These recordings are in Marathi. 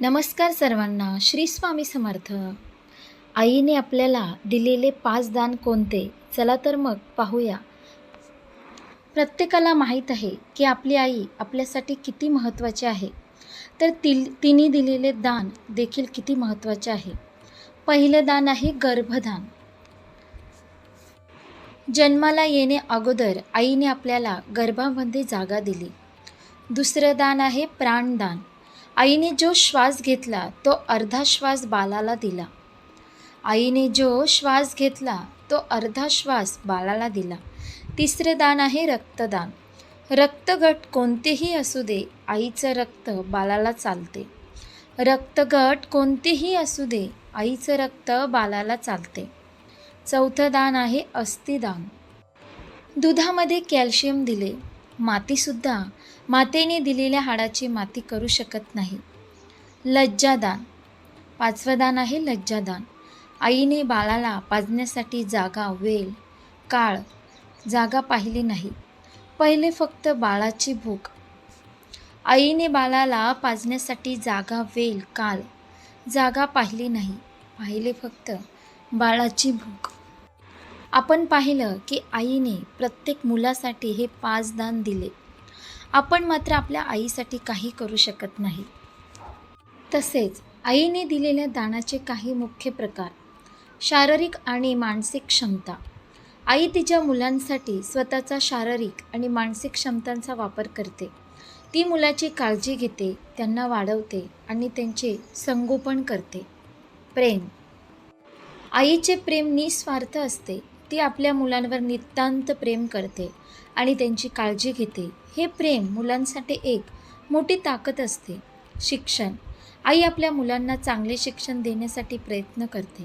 नमस्कार सर्वांना श्री स्वामी समर्थ. आईने आपल्याला दिलेले पाच दान कोणते? चला तर मग पाहूया. प्रत्येकाला माहीत आहे की आपली आई आपल्यासाठी किती महत्त्वाची आहे. तर ति तिने दिलेले दान देखील किती महत्त्वाचे आहे. पहिले दान आहे गर्भदान. जन्माला येणे अगोदर आईने आपल्याला गर्भामध्ये जागा दिली. दुसरं दान आहे प्राणदान. आईने जो श्वास घेतला तो अर्धा श्वास बालाला दिला. आईने जो श्वास घेतला तो अर्धा श्वास बाळाला दिला. तिसरे दान आहे रक्तदान. रक्तगट कोणतेही असू दे आईचं रक्त बालाला चालते. रक्तगट कोणतेही असू दे आईचं रक्त बालाला चालते. चौथं दान आहे अस्थिदान. दुधामध्ये कॅल्शियम दिले. मातीसुद्धा मातेने दिलेल्या हाडाची माती करू शकत नाही. लज्जादान. पाचवं दान आहे लज्जादान. आईने बाळाला पाजण्यासाठी जागा वेल काळ जागा पाहिली नाही. पहिले फक्त बाळाची भूक. आईने बाळाला पाजण्यासाठी जागा वेल काळ जागा पाहिली नाही. पाहिले फक्त बाळाची भूक. आपण पाहिलं की आईने प्रत्येक मुलासाठी हे पाच दान दिले. आपण मात्र आपल्या आईसाठी काही करू शकत नाही. तसेच आईने दिलेल्या दानाचे काही मुख्य प्रकार शारीरिक आणि मानसिक क्षमता. आई तिच्या मुलांसाठी स्वतःचा शारीरिक आणि मानसिक क्षमतांचा वापर करते. ती मुलाची काळजी घेते त्यांना वाढवते आणि त्यांचे संगोपन करते. प्रेम. आईचे प्रेम निस्वार्थ असते. ती आपल्या मुलांवर नितांत प्रेम करते आणि त्यांची काळजी घेते. हे प्रेम मुलांसाठी एक मोठी ताकद असते. शिक्षण. आई आपल्या मुलांना चांगले शिक्षण देण्यासाठी प्रयत्न करते.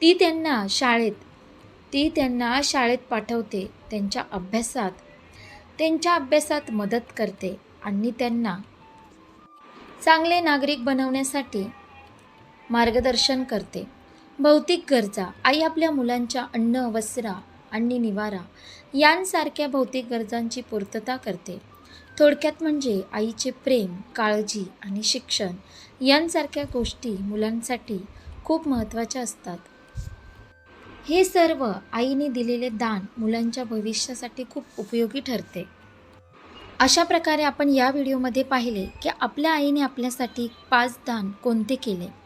ती त्यांना शाळेत ती त्यांना शाळेत पाठवते त्यांच्या अभ्यासात त्यांच्या अभ्यासात मदत करते आणि त्यांना चांगले नागरिक बनवण्यासाठी मार्गदर्शन करते. भौतिक गरजा आई आपल्या मुलांच्या अन्न वस्त्रा आणि निवारा यांसारख्या भौतिक गरजांची पूर्तता करते. थोडक्यात म्हणजे आईचे प्रेम काळजी आणि शिक्षण यांसारख्या गोष्टी मुलांसाठी खूप महत्त्वाच्या असतात. हे सर्व आईने दिलेले दान मुलांच्या भविष्यासाठी खूप उपयोगी ठरते. अशा प्रकारे आपण या व्हिडिओमध्ये पाहिले की आपल्या आईने आपल्यासाठी पाच दान कोणते केले?